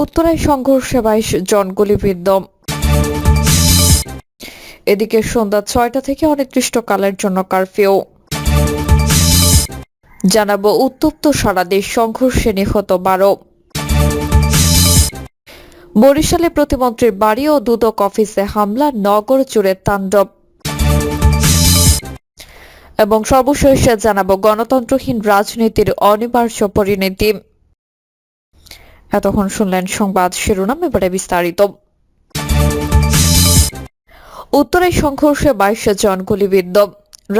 উত্তরায় সংঘর্ষে বাইশ জন গুলিবিদ্ধ। এদিকে সন্ধ্যা ছয়টা থেকে অনির্দিষ্টকালের জন্য কারফিউ। জানাব উত্তপ্ত সারাদেশ সংঘর্ষে নিহত বারো। বরিশালে প্রতিমন্ত্রীর বাড়ি ও দুদক অফিসে হামলা, নগর জুড়ে তাণ্ডব। এবং সর্বশেষ জানাব গণতন্ত্রহীন রাজনীতির অনিবার্য পরিণতি। এতক্ষণ শুনলেন সংবাদ শিরোনাম, এবারে বিস্তারিত। উত্তরায় সংঘর্ষে বাইশ জন গুলিবিদ্ধ।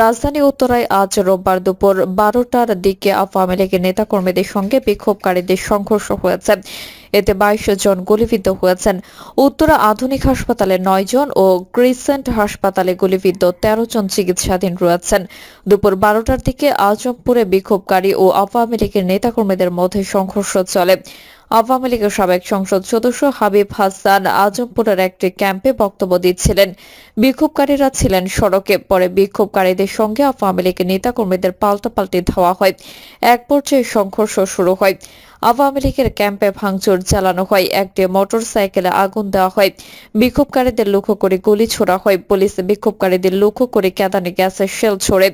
রাজধানী উত্তরায় আজ রোববার দুপুর বারোটার দিকে আওয়ামী লীগের নেতাকর্মীদের সঙ্গে বিক্ষোভকারীদের সংঘর্ষ হয়েছে। এতে বাইশ জন গুলিবিদ্ধ হয়েছেন। উত্তরা আধুনিক হাসপাতালে নয় জন ও ক্রিসেন্ট হাসপাতালে গুলিবিদ্ধ তেরো জন চিকিৎসাধীন রয়েছেন। দুপুর বারোটার দিকে আজমপুরে বিক্ষোভকারী ও আওয়ামী লীগের নেতাকর্মীদের মধ্যে সংঘর্ষ চলে। আওয়ামী লীগের সাবেক সংসদ সদস্য হাবিব হাসান আজমপুরের একটি ক্যাম্পে বক্তব্য দিচ্ছিলেন। বিক্ষোভকারীরা ছিলেন সড়কে, পরে বিক্ষোভকারীদের সঙ্গে আওয়ামী লীগের নেতাকর্মীদের পাল্টাপাল্টি ধাওয়া হয়। এক পর্যায়ে সংঘর্ষ শুরু হয়। আওয়ামী লীগের ক্যাম্পে ভাঙচুর চালানো হয়। একটি মোটর সাইকেলে আগুন দেওয়া হয়। বিক্ষোভকারীদের লক্ষ্য করে গুলি ছোড়া হয়। পুলিশ বিক্ষোভকারীদের লক্ষ্য করে কেদানে গ্যাসের শেল ছোড়ে।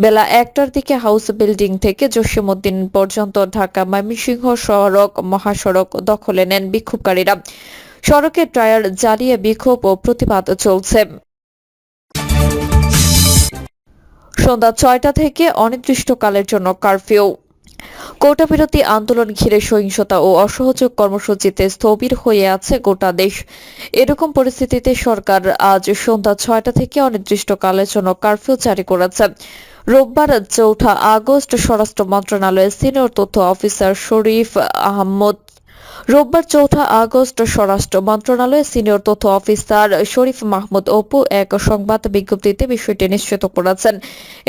বেলা একটার দিকে হাউস বিল্ডিং থেকে জসিমউদ্দিন পর্যন্ত ঢাকা ময়মনসিংহ সড়ক, মহাসড়ক দখলে নেন বিক্ষোভকারীরা। সড়কের টায়ার জ্বালিয়ে বিক্ষোভ ও প্রতিবাদ চলছে। সন্ধ্যা ছয়টা থেকে অনির্দিষ্টকালের জন্য কারফিউ। কোটা বিরোধী আন্দোলন ঘিরে সহিংসতা ও অসহযোগ কর্মসূচিতে স্থবির হয়ে আছে গোটা দেশ। এরকম পরিস্থিতিতে সরকার আজ সন্ধ্যা ছয়টা থেকে অনির্দিষ্টকালের জন্য কারফিউ জারি করেছে। রোববার চৌঠা আগস্ট স্বরাষ্ট্র মন্ত্রণালয়ের সিনিয়র তথ্য অফিসার শরীফ আহমদ রোববার চৌঠা আগস্ট স্বরাষ্ট্র মন্ত্রণালয়ের সিনিয়র তথ্য অফিসার শরীফ মাহমুদ অপু এক সংবাদ বিজ্ঞপ্তিতে বিষয়টি নিশ্চিত করেছেন।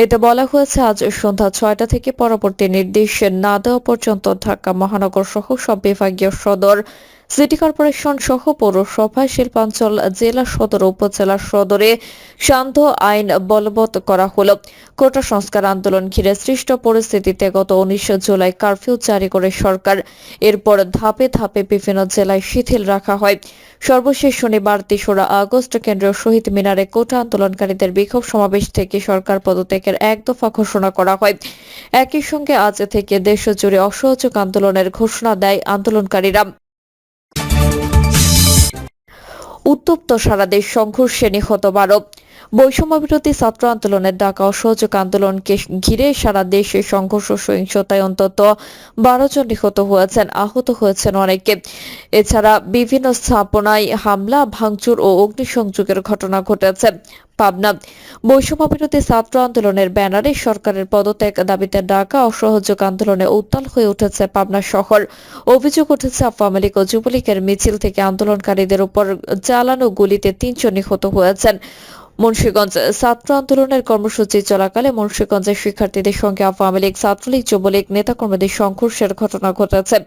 এতে বলা হয়েছে, আজ সন্ধ্যা ছয়টা থেকে পরবর্তী নির্দেশ না দেওয়া পর্যন্ত ঢাকা মহানগর সহ সব বিভাগীয় সদর সিটি কর্পোরেশন সহ পৌরসভা, শিল্পাঞ্চল, জেলা সদর, উপজেলা সদরে শান্ত আইন বলবৎ করা হল। কোটা সংস্কার আন্দোলন ঘিরে সৃষ্ট পরিস্থিতিতে গত উনিশ জুলাই কারফিউ জারি করে সরকার। এরপর ধাপে ধাপে বিভিন্ন জেলায় শিথিল রাখা হয়। সর্বশেষ শনিবার, তেসরা আগস্ট কেন্দ্রীয় শহীদ মিনারে কোটা আন্দোলনকারীদের বিক্ষোভ সমাবেশ থেকে সরকার পদত্যাগের এক দফা ঘোষণা করা হয়। একই সঙ্গে আজ থেকে দেশ জুড়ে অসহযোগ আন্দোলনের ঘোষণা দেয় আন্দোলনকারীরা। উত্তপ্ত সারাদেশ সংঘর্ষে নিহত বারো। বৈষম্য বিরোধী ছাত্র আন্দোলনের ডাকা অসহযোগ আন্দোলনকে ঘিরে সারা দেশে সংঘর্ষ, সহিংসতায় অন্তত বারো জন নিহত হয়েছেন, আহত হয়েছেন অনেকে। এছাড়া বিভিন্ন স্থাপনায় হামলা, ভাঙচুর ও অগ্নিসংযোগের ঘটনা ঘটেছে। পাবনা বৈষম্য বিরোধী ছাত্র আন্দোলনের ব্যানারে সরকারের পদত্যাগ দাবিতে ডাকা অসহযোগ আন্দোলনে উত্তাল হয়ে উঠেছে পাবনা শহর। অভিযোগ উঠেছে, আওয়ামী লীগ ও যুবলীগের মিছিল থেকে আন্দোলনকারীদের উপর চালানো গুলিতে তিনজন নিহত হয়েছেন। মুন্সীগঞ্জ ছাত্র আন্দোলনের কর্মসূচি চলাকালে মুন্সীগঞ্জের শিক্ষার্থীদের সঙ্গে আওয়ামী লীগ, ছাত্রলীগ, যুবলীগ নেতাকর্মীদের সংঘর্ষের ঘটনা ঘটেছে।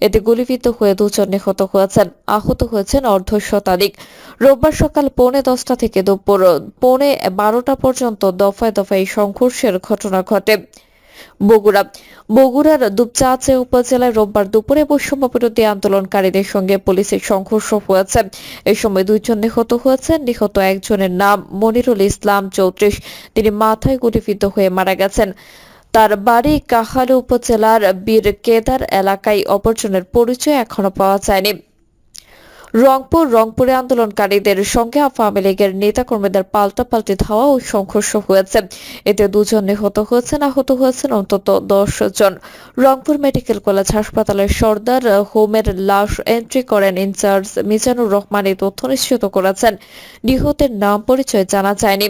এতে গুলিবিদ্ধ হয়ে দুজন নিহত হয়েছেন। আহত হয়েছেন অর্ধ শতাধিক। রোববার সকাল পৌনে দশটা থেকে দুপুর পৌনে বারোটা পর্যন্ত দফায় দফায় সংঘর্ষের ঘটনা ঘটে। বগুড়া। বগুড়ার দুপচাঁচে উপজেলায় রোববার দুপুরে বৈষম্য বিরোধী আন্দোলনকারীদের সঙ্গে পুলিশের সংঘর্ষ হয়েছে। এই সময় দুইজন নিহত হয়েছেন নিহত একজনের নাম মনিরুল ইসলাম চৌত্রিশ। তিনি মাথায় গুলিবিদ্ধ হয়ে মারা গেছেন। তার বাড়ি কাহালু উপজেলার বীর কেদার এলাকায় অপরজনের পরিচয় এখনও পাওয়া যায়নি। রংপুর, রংপুরে আন্দোলনকারীদের সঙ্গে আওয়ামী লীগের নেতাকর্মীদের পাল্টাপাল্টি ধাওয়া ও সংঘর্ষ হয়েছে। এতে দুজন নিহত হয়েছেন, আহত হয়েছেন অন্তত দশ জন। রংপুর মেডিকেল কলেজ হাসপাতালের সর্দার হোমের লাশ এন্ট্রি করেন ইনচার্জ মিজানুর রহমান এই তথ্য নিশ্চিত করেছেন। নিহতের নাম পরিচয় জানা যায়নি।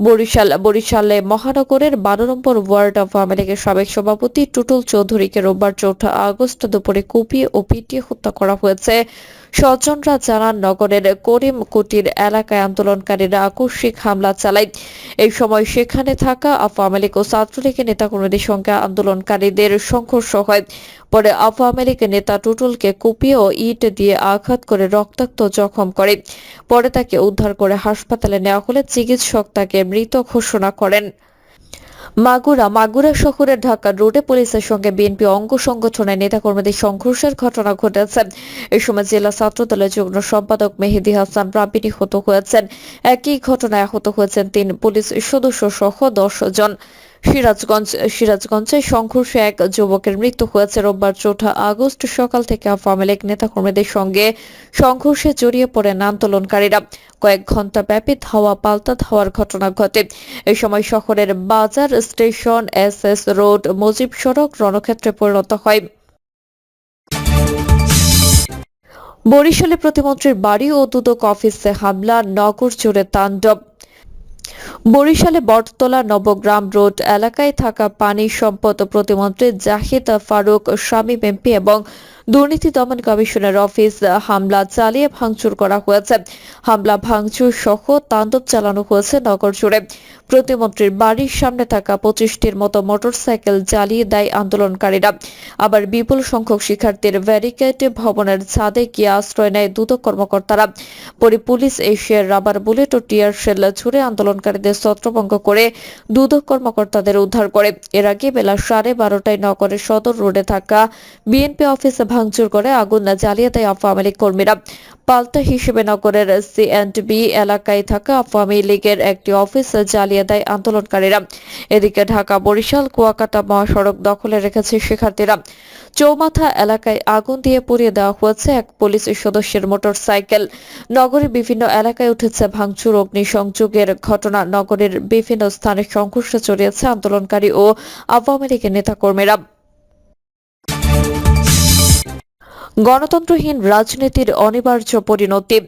বরিশাল, বরিশালে মহানগরের বারো নম্বর ওয়ার্ড আওয়ামী লীগের সাবেক সভাপতি টুটুল চৌধুরীকে রোববার চৌঠা আগস্ট দুপুরে কুপিয়ে ও পিটিয়ে হত্যা করা হয়েছে। স্বজনরা জানান, নগরের করিম কুটির এলাকায় আন্দোলনকারীরা আকস্মিক হামলা চালায়। এই সময় সেখানে থাকা আওয়ামী লীগ ও ছাত্রলীগের নেতাকর্মীদের সঙ্গে আন্দোলনকারীদের সংঘর্ষ হয়। পরে আওয়ামী লীগের নেতা টুটুলকে কুপিয়ে ও ইট দিয়ে আঘাত করে রক্তাক্ত জখম করে। পরে তাকে উদ্ধার করে হাসপাতালে নেওয়া হলে চিকিৎসক তাকে মৃত ঘোষণা করেন। মাগুরা মাগুরা শহরের ঢাকা রোডে পুলিশের সঙ্গে বিএনপি অঙ্গ সংগঠনের নেতাকর্মীদের সংঘর্ষের ঘটনা ঘটেছে। এ সময় জেলা ছাত্রদলের যুগ্ম সম্পাদক মেহেদি হাসান প্রাপি নিহত হয়েছেন। একই ঘটনায় আহত হয়েছেন তিন পুলিশ সদস্য সহ দশ জন। সিরাজগঞ্জ, সিরাজগঞ্জে সংঘর্ষে এক যুবকের মৃত্যু হয়েছে রোববার চৌঠা আগস্ট সকাল থেকে আওয়ামী লীগ নেতাকর্মীদের সঙ্গে সংঘর্ষে জড়িয়ে পড়েন আন্দোলনকারীরা কয়েক ঘণ্টা ব্যাপী ধাওয়া, পাল্টা ধাওয়ার ঘটনা ঘটে। এই সময় শহরের বাজার station S S road, Mujib সড়ক রণক্ষেত্রে পরিণত হয়। বরিশালে প্রতিমন্ত্রীর বাড়ি ও দুদক অফিসে হামলা, নগর জুড়ে তাণ্ডব। বরিশালে বটতলা নবগ্রাম রোড এলাকায় থাকা পানি সম্পদ প্রতিমন্ত্রী জাহিদ ফারুক স্বামী এমপি এবং দুর্নীতি দমন কমিশনের অফিস হামলা চালিয়ে ভাঙচুর করা হয়েছে। হামলা ভাঙচুর সহ তাণ্ডব চালানো হয়েছে নগর জুড়ে। প্রতিমন্ত্রীর বাড়ির সামনে থাকা পঁচিশটির মতো মোটরসাইকেল জ্বালিয়ে দেয় আন্দোলনকারীরা। আবার বিপুল সংখ্যক শিক্ষার্থীর ব্যারিকেড ভবনের ছাদে গিয়ে আশ্রয় নেয় দুদক কর্মকর্তারা। পরে পুলিশ এসে রাবার বুলেট ও টিয়ার শেল ছুড়ে আন্দোলনকারীদের ছত্রভঙ্গ করে দুদক কর্মকর্তাদের উদ্ধার করে। এর আগে বেলা সাড়ে বারোটায় নগরের সদর রোডে থাকা বিএনপি অফিসে ভাঙচুর করে আগুন জ্বালিয়ে দেয় আওয়ামী লীগ কর্মীরা। পাল্টা হিসেবে নগরের সি অ্যান্ড বি এলাকায় থাকা আওয়ামী লীগের একটি অফিস জ্বালিয়ে দেয় আন্দোলনকারীরা। এদিকে ঢাকা, বরিশাল, কুয়াকাটা মহাসড়ক দখলে রেখেছে শিক্ষার্থীরা। চৌমাথা এলাকায় আগুন দিয়ে পুড়িয়ে দেওয়া হয়েছে এক পুলিশ সদস্যের মোটরসাইকেল। নগরের বিভিন্ন এলাকায় উঠেছে ভাঙচুর, অগ্নিসংযোগের ঘটনা। নগরের বিভিন্ন স্থানে সংঘর্ষ চড়িয়েছে আন্দোলনকারী ও আওয়ামী লীগের নেতাকর্মীরা। গণতন্ত্রহীন রাজনীতির অনিবার্য পরিণতি।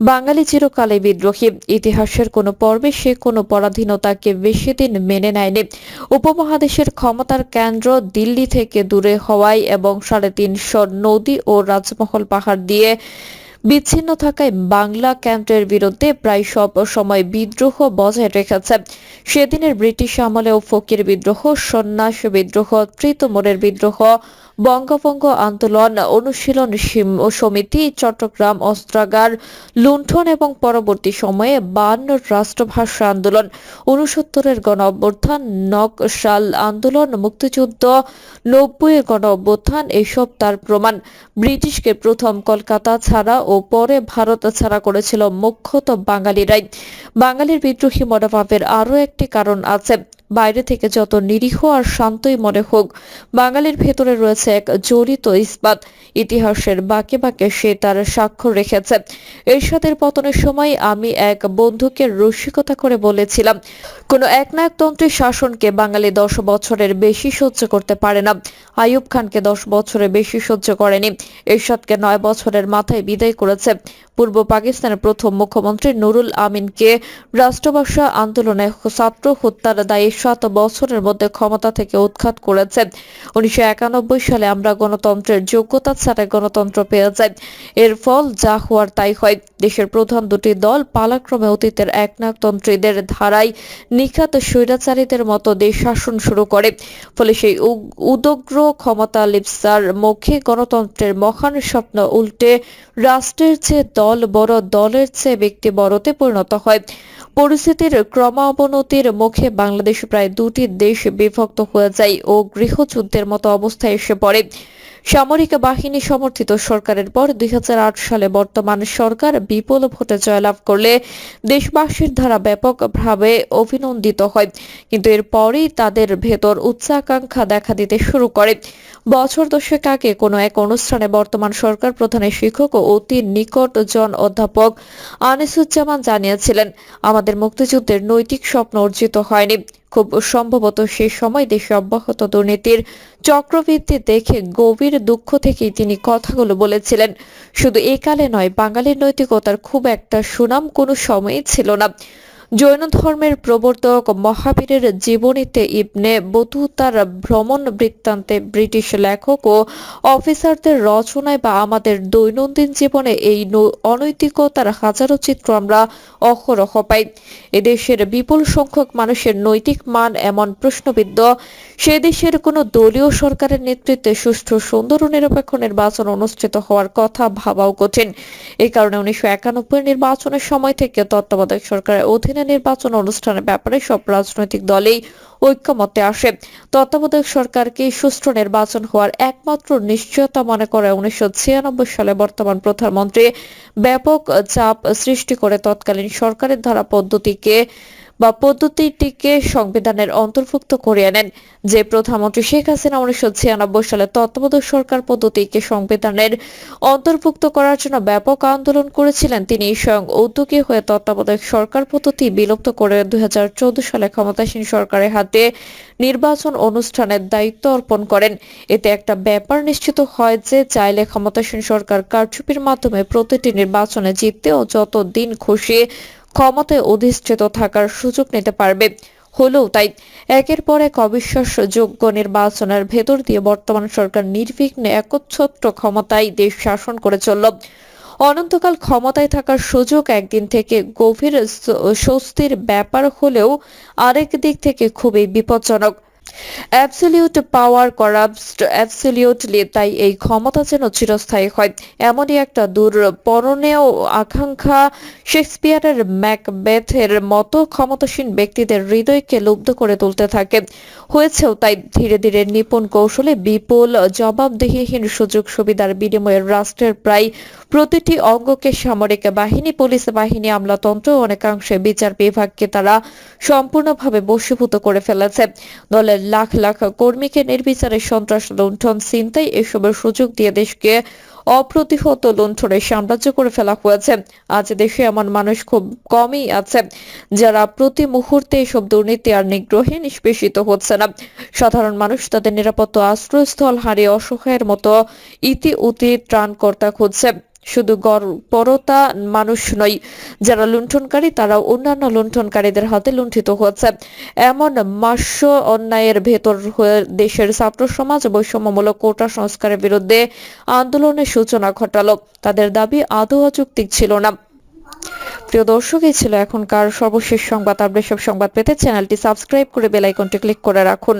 বাঙালি চিরকালে বিদ্রোহী। ইতিহাসের কোনো পর্বে সে কোনো পরাধীনতাকে বেশি দিন মেনে নেয়নি। উপমহাদেশের ক্ষমতার কেন্দ্র দিল্লি থেকে দূরে হওয়ায় এবং সাড়ে তিনশো নদী ও রাজমহল পাহাড় দিয়ে বিচ্ছিন্ন থাকায় বাংলা কেন্দ্রের বিরুদ্ধে প্রায় সব সময় বিদ্রোহ বজায় রেখেছে। সেদিনের ব্রিটিশ আমলেও ফকির বিদ্রোহ, সন্ন্যাস বিদ্রোহ তৃতমোরের বিদ্রোহ, বঙ্গভঙ্গ আন্দোলন, অনুশীলন সমিতি, চট্টগ্রাম অস্ত্রাগার, লুণ্ঠন এবং পরবর্তী সময়ে বান্ন রাষ্ট্রভাষা আন্দোলন উনসত্তরের গণ অভ্যুত্থান নকশাল আন্দোলন, মুক্তিযুদ্ধ, নব্বইয়ের গণ অভ্যুত্থান এসব তার প্রমাণ। ব্রিটিশকে প্রথম কলকাতা ছাড়া পরে ভারত ছাড়া করেছিল মুখ্যত বাঙালিরাই। বাঙালির বিদ্রোহী মনোভাবের আরও একটি কারণ আছে। বাইরে থেকে যত নিরীহ আর শান্তই মনে হোক, বাঙালির ভেতরে রয়েছে এক জড়িত ইস্পাত। ইতিহাসের বাঁকে বাঁকে সে তার স্বাক্ষর রেখেছে। এরশাদের পতনের সময় আমি এক বন্ধুকে রসিকতা করে বলেছিলাম, কোনো একনায়কতন্ত্রের শাসনকে বাঙালি দশ বছরের বেশি সহ্য করতে পারে না। আইয়ুব খানকে দশ বছরের বেশি সহ্য করেনি। এরশাদকে নয় বছরের মাথায় বিদায় করেছে। পূর্ব পাকিস্তানের প্রথম মুখ্যমন্ত্রী নুরুল আমিনকে রাষ্ট্রভাষা আন্দোলনে ছাত্র হত্যার দায়ে সাত বছরের মধ্যে ক্ষমতা থেকে উৎখাত করেছে উনিশশো সালে আমরা গণতন্ত্রের যোগ্যতা ছাড়া গণতন্ত্র পেয়ে যাই। এর ফল যা হওয়ার তাই হয়। দেশের প্রধান দুটি দল পালাক্রমে অতীতের একনায়কতন্ত্রীদের ধারায় নিখাত স্বৈরাচারীদের মতো দেশ শাসন শুরু করে। ফলে সেই উদগ্র ক্ষমতা লিপসার মুখে গণতন্ত্রের মহান স্বপ্ন উল্টে রাষ্ট্রের চেয়ে দল বড়, দলের চেয়ে ব্যক্তি বড়তে পরিণত হয়। পরিস্থিতির ক্রমাবনতির মুখে বাংলাদেশ প্রায় দুটি দেশ বিভক্ত হয়ে যায় ও গৃহযুদ্ধের মতো অবস্থায় এসে পড়ে। সামরিক বাহিনী সমর্থিত সরকারের পর দুই হাজার আট সালে বর্তমান সরকার বিপুল ভোটে জয়লাভ করলে দেশবাসীর দ্বারা ব্যাপকভাবে অভিনন্দিত হয়। কিন্তু এরপরেই তাদের ভেতর উচ্চাকাঙ্ক্ষা দেখা দিতে শুরু করে। বছর দশেক আগে কোনো এক অনুষ্ঠানে বর্তমান সরকার প্রধানের শিক্ষক ও অতি নিকট জন অধ্যাপক আনিসুজ্জামান জানিয়েছিলেন, আমাদের মুক্তিযুদ্ধের নৈতিক স্বপ্ন অর্জিত হয়নি। খুব সম্ভবত সে সময় দেশে অব্যাহত দুর্নীতির চক্রবৃদ্ধি দেখে গভীর দুঃখ থেকেই তিনি কথাগুলো বলেছিলেন। শুধু একালে নয়, বাঙালির নৈতিকতার খুব একটা সুনাম কোনো সময়ই ছিল না। জৈন ধর্মের প্রবর্তক মহাবীরের জীবনীতে ইবনে বতুতার ভ্রমণ বৃত্তান্তে ব্রিটিশ লেখক ও অফিসারদের রচনায় বা আমাদের দৈনন্দিন জীবনে এই অনৈতিকতার হাজারো চিত্র আমরা অহরহ পাই। এদেশের বিপুল সংখ্যক মানুষের নৈতিক মান এমন প্রশ্নবিদ্ধ। সে দেশের কোনো দলীয় সরকারের নেতৃত্বে সুষ্ঠু, সুন্দর ও নিরপেক্ষ নির্বাচন অনুষ্ঠিত হওয়ার কথা ভাবাও কঠিন। এই কারণে উনিশশো একানব্বই নির্বাচনের সময় থেকে তত্ত্বাবধায়ক সরকারের অধীনে স্থানীয় নির্বাচন অনুষ্ঠানের ব্যাপারে সব রাজনৈতিক দলেই ঐক্যমতে আসে। তত্ত্বাবধায়ক সরকারকে সুষ্ঠু নির্বাচন হওয়ার একমাত্র নিশ্চয়তা মনে করে উনিশশো ছিয়ানব্বই সালে বর্তমান প্রধানমন্ত্রী। ব্যাপক চাপ সৃষ্টি করে তৎকালীন সরকারের ধারা পদ্ধতিকে বা পদ্ধতিটিকে সংবিধানের অন্তর্ভুক্ত করিয়ে আনেন যে প্রধানমন্ত্রী শেখ হাসিনা উনিশশো ছিয়ানব্বই সালে তত্ত্বাবধায়ক সরকার পদ্ধতিকে সংবিধানের অন্তর্ভুক্ত করার জন্য ব্যাপক আন্দোলন করেছিলেন, তিনি স্বয়ং উদ্যোগী হয়ে তত্ত্বাবধায়ক সরকার পদ্ধতি বিলুপ্ত করে দুই হাজার চৌদ্দ সালে ক্ষমতাসীন সরকারের হাতে নির্বাচন অনুষ্ঠানের দায়িত্ব অর্পণ করেন। এতে একটা ব্যাপার নিশ্চিত হয় যে চাইলে ক্ষমতাসীন সরকার কারচুপির মাধ্যমে প্রতিটি নির্বাচনে জিততে ও যত দিন খুশি ক্ষমতায় অধিষ্ঠিত থাকার সুযোগ নিতে পারবে। হলেও তাই একের পর এক অবিশ্বাসযোগ্য নির্বাচনের ভেতর দিয়ে বর্তমান সরকার নির্বিঘ্নে একচ্ছত্র ক্ষমতায় দেশ শাসন করে চলল। অনন্তকাল ক্ষমতায় থাকার সুযোগ একদিন থেকে গভীর স্বস্তির ব্যাপার হলেও আরেক দিক থেকে খুবই বিপজ্জনক। অ্যাবসলিউট পাওয়ার করাপট অ্যাবসলিউটলি তাই এই ক্ষমতা যেন চিরস্থায়ী হয়। এমনই একটা দূর পরনেও আকাঙ্ক্ষা শেক্সপিয়ারের ম্যাকবেথের মতো ক্ষমতাসীন ব্যক্তিদের হৃদয়কে লুব্ধ করে তুলতে থাকে। হয়েছেও তাই ধীরে ধীরে নিপুণ কৌশলে বিপুল জবাবদিহিহীন সুযোগ সুবিধার বিনিময়ে রাষ্ট্রের প্রায় প্রতিটি অঙ্গকে সামরিক বাহিনী, পুলিশ বাহিনী, আমলাতন্ত্র অনেকাংশে বিচার বিভাগকে তারা সম্পূর্ণভাবে বসীভূত করে ফেলেছে। দলের লাখ লাখ কর্মীকে নির্বিচারে সন্ত্রাস লুণ্ঠন, ছিনতাই এসবের সুযোগ দিয়ে দেশকে অপ্রতিহত লুণ্ঠনের সাম্রাজ্য করে ফেলা হয়েছে। আজ দেশে এমন মানুষ খুব কমই আছে যারা প্রতি মুহূর্তে এসব দুর্নীতি আর নিগ্রহে নিষ্পেষিত হচ্ছে না। সাধারণ মানুষ তাদের নিরাপত্তা আশ্রয়স্থল হারিয়ে অসহায়ের মতো ইতি উতি ত্রাণকর্তা খুঁজছে। শুধু গড়পরতা মানুষ নয়, যারা লুণ্ঠনকারী তারা অন্যান্য লুণ্ঠনকারীদের হাতে লুণ্ঠিত হচ্ছে। এমন মাস্য অন্যায়ের ভেতর দেশের ছাত্র সমাজ বৈষম্যমূলক কোটা সংস্কারের বিরুদ্ধে আন্দোলনের সূচনা ঘটালো। তাদের দাবি আদৌ অযৌক্তিক ছিল না। প্রিয় দর্শক, এই ছিল এখনকার সর্বশেষ সংবাদ। আপডেট সব সংবাদ পেতে চ্যানেলটি সাবস্ক্রাইব করে বেল আইকনটি ক্লিক করে রাখুন।